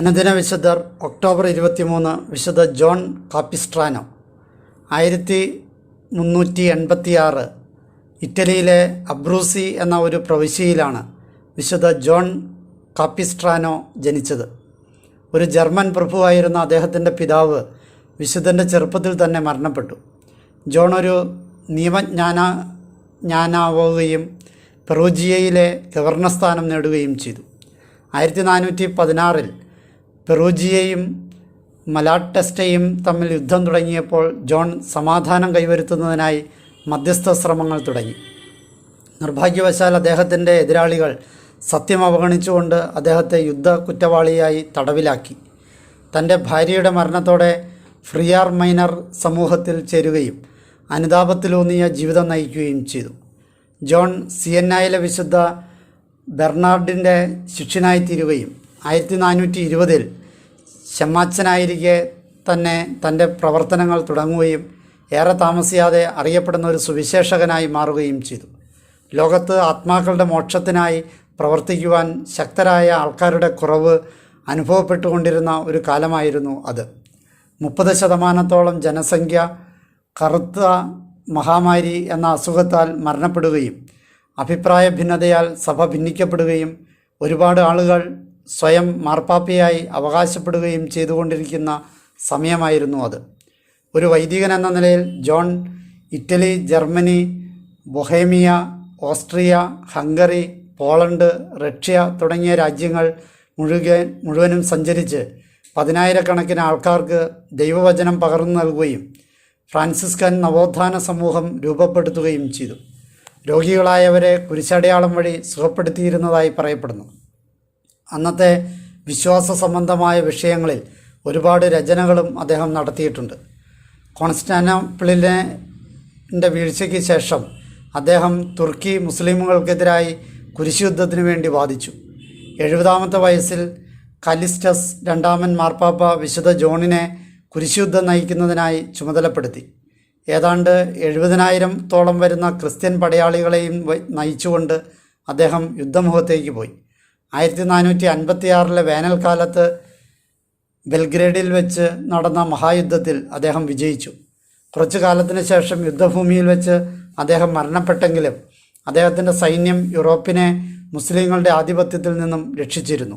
അനുദിന വിശുദ്ധർ ഒക്ടോബർ ഇരുപത്തിമൂന്ന് വിശുദ്ധ ജോൺ കാപ്പിസ്ട്രാനോ. ആയിരത്തി മുന്നൂറ്റി എൺപത്തിയാറ് ഇറ്റലിയിലെ അബ്രൂസി എന്ന ഒരു പ്രവിശ്യയിലാണ് വിശുദ്ധ ജോൺ കാപ്പിസ്ട്രാനോ ജനിച്ചത്. ഒരു ജർമ്മൻ പ്രഭുവായിരുന്ന അദ്ദേഹത്തിന്റെ പിതാവ് വിശുദ്ധന്റെ ചെറുപ്പത്തിൽ തന്നെ മരണപ്പെട്ടു. ജോൺ ഒരു നിയമജ്ഞാന ജ്ഞാനാവുകയും പെറൂജിയയിലെ ഗവർണർ സ്ഥാനം നേടുകയും ചെയ്തു. ആയിരത്തി നാനൂറ്റി പതിനാറിൽ പെറൂജിയയും മലാട്ടെസ്റ്റയും തമ്മിൽ യുദ്ധം തുടങ്ങിയപ്പോൾ ജോൺ സമാധാനം കൈവരുത്തുന്നതിനായി മധ്യസ്ഥ ശ്രമങ്ങൾ തുടങ്ങി. നിർഭാഗ്യവശാൽ അദ്ദേഹത്തിന്റെ എതിരാളികൾ സത്യം അവഗണിച്ചുകൊണ്ട് അദ്ദേഹത്തെ യുദ്ധ കുറ്റവാളിയായി തടവിലാക്കി. തന്റെ ഭാര്യയുടെ മരണത്തോടെ ഫ്രിയാർ മൈനർ സമൂഹത്തിൽ ചേരുകയും അനുതാപത്തിലൂന്നിയ ജീവിതം നയിക്കുകയും ചെയ്തു. ജോൺ സി സിയന്നായിലെ വിശുദ്ധ ബെർണാർഡിന്റെ ശിഷ്യനായി തീരുകയും ആയിരത്തി നാനൂറ്റി ഇരുപതിൽ ഷമ്മാച്ചനായിരിക്കെ തന്നെ തന്റെ പ്രവർത്തനങ്ങൾ തുടങ്ങുകയും ഏറെ താമസിയാതെ അറിയപ്പെടുന്ന ഒരു സുവിശേഷകനായി മാറുകയും ചെയ്തു. ലോകത്ത് ആത്മാക്കളുടെ മോക്ഷത്തിനായി പ്രവർത്തിക്കുവാൻ ശക്തരായ ആൾക്കാരുടെ കുറവ് അനുഭവപ്പെട്ടുകൊണ്ടിരുന്ന ഒരു കാലമായിരുന്നു അത്. മുപ്പത് ശതമാനത്തോളം ജനസംഖ്യ കറുത്ത മഹാമാരി എന്ന അസുഖത്താൽ മരണപ്പെടുകയും അഭിപ്രായ ഭിന്നതയാൽ സഭ ഭിന്നിക്കപ്പെടുകയും ഒരുപാട് ആളുകൾ സ്വയം മാർപ്പാപ്പയായി അവകാശപ്പെടുകയും ചെയ്തുകൊണ്ടിരിക്കുന്ന സമയമായിരുന്നു അത്. ഒരു വൈദികൻ എന്ന നിലയിൽ John Italy Germany Bohemia Austria Hungary Poland Russia തുടങ്ങിയ രാജ്യങ്ങൾ മുഴുകൻ മുഴുവനും സഞ്ചരിച്ച് പതിനായിരക്കണക്കിന് ആൾക്കാർക്ക് ദൈവവചനം പകർന്നു നൽകുകയും ഫ്രാൻസിസ്കൻ നവോത്ഥാന സമൂഹം രൂപപ്പെടുത്തുകയും ചെയ്തു. രോഗികളായവരെ കുരിശടയാളം വഴി സുഖപ്പെടുത്തിയിരുന്നതായി പറയപ്പെടുന്നു. അന്നത്തെ വിശ്വാസ സംബന്ധമായ വിഷയങ്ങളിൽ ഒരുപാട് രചനകളും അദ്ദേഹം നടത്തിയിട്ടുണ്ട്. കോൺസ്റ്റാനോപ്പിളിന്റെ വീഴ്ചയ്ക്ക് ശേഷം അദ്ദേഹം തുർക്കി മുസ്ലിമുകൾക്കെതിരായി കുരിശുദ്ധത്തിനു വേണ്ടി വാദിച്ചു. എഴുപതാമത്തെ വയസ്സിൽ കലിസ്റ്റസ് രണ്ടാമൻ മാർപ്പാപ്പ വിശുദ്ധ ജോണിനെ കുരിശുദ്ധം നയിക്കുന്നതിനായി ചുമതലപ്പെടുത്തി. ഏതാണ്ട് എഴുപതിനായിരത്തോളം വരുന്ന ക്രിസ്ത്യൻ പടയാളികളെയും നയിച്ചുകൊണ്ട് അദ്ദേഹം യുദ്ധമുഖത്തേക്ക് പോയി. ആയിരത്തി നാനൂറ്റി അൻപത്തിയാറിലെ വേനൽക്കാലത്ത് ബെൽഗ്രേഡിൽ വെച്ച് നടന്ന മഹായുദ്ധത്തിൽ അദ്ദേഹം വിജയിച്ചു. കുറച്ചു കാലത്തിന് ശേഷം യുദ്ധഭൂമിയിൽ വെച്ച് അദ്ദേഹം മരണപ്പെട്ടെങ്കിലും അദ്ദേഹത്തിന്റെ സൈന്യം യൂറോപ്പിനെ മുസ്ലിങ്ങളുടെ ആധിപത്യത്തിൽ നിന്നും രക്ഷിച്ചിരുന്നു.